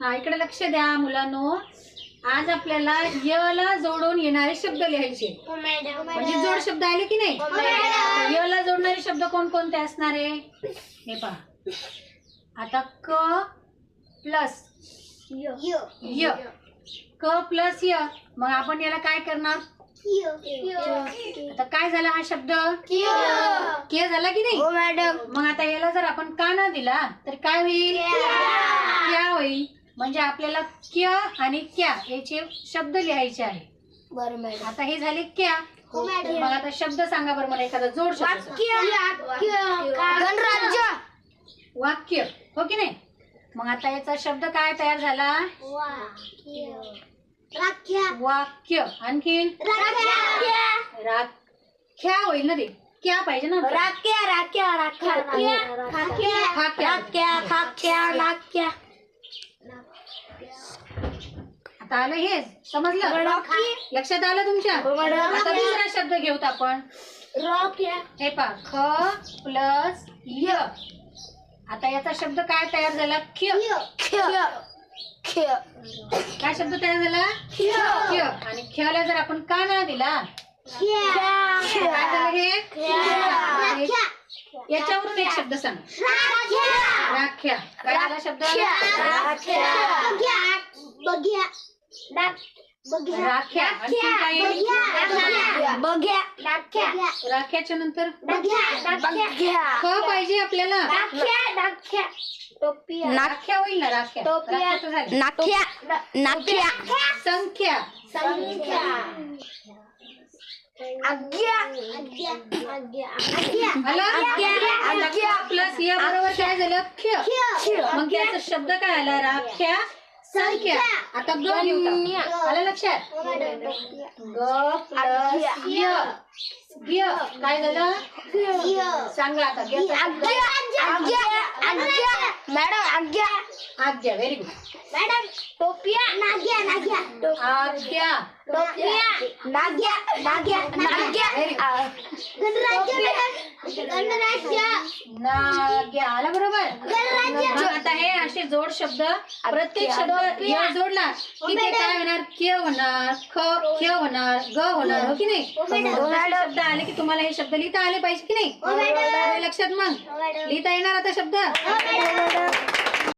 हा इकडे लक्ष द्या मुलांनो. आज आपल्याला य ला जोडून येणारे शब्द लिहायचे. म्हणजे जोड शब्द आले की नाही? य ला जोडणारे शब्द कोणकोणते असणार आहे? हे पहा. आता क प्लस य. क प्लस य. मग आपण याला काय करणार? आता काय झाला हा शब्द? के. झाला की नाही? मॅडम. मग आता याला जर आपण का ना दिला तर काय होईल? क्या होईल? म्हणजे आपल्याला क्य आणि क्या याचे शब्द लिहायचे आहे. बरं मॅडम. आता हे झाले क्या. हो, मॅडम. मग आता शब्द सांगा बरं मला एखादा जोड शब्द. सांगा. गणराज्य. वाक्य. हो की नाही? मग आता याचा शब्द काय तयार झाला? वाक्य. आणखीन? राख्या. होईल ना ते. क्या पाहिजे ना राख्या राख्या राख्या. खाक्या. राख्या. खाख्या राख्या आता आलं हे समजलं? लक्षात आलं तुमच्या. आता दुसरा शब्द घेऊत आपण. राख्या हे पहा ख प्लस य. आता याचा शब्द काय तयार झाला? ख्य. काय शब्द तयार झाला? ख्य. आणि ख्यला जर आपण का ना दिला? काय झालं हे? हे- याच्यावरून एक शब्द सांग. राख्या. काय झाला शब्द? राख्या. आणखी काय बघ्या. राख्याच्या नंतर? बघ्या. ख पाहिजे आपल्याला? राख्या. होईल ना राख्या. तर. नाख्या नाख्या संख्या. आला आज्ञा. प्लस या बरोबर काय झालं? ख्य. मग त्याचा शब्द काय आला? राख्या. संख्या आता ग आलं लक्षात? ग प्लस य. य. काय झालं? सांगा आता. मॅडम आज्ञा. आज्ञा. व्हेरी गुड मॅडम टोपिया. नाग्या नाग्या. आज्ञा. टोपिया. नाग्या नाग्या नाग्या. गणराज्य गणराज्य. आला बरोबर? आता हे असे जोड शब्द प्रत्येक शब्द य जोडला. की ते काय होणार? क्य होणार ख ख्य होणार ग होणार हो की नाही? दोन असे शब्द आले की तुम्हाला हे शब्द लिहिता आले पाहिजे की नाही? आले लक्षात मग? लिहिता येणार आता शब्द?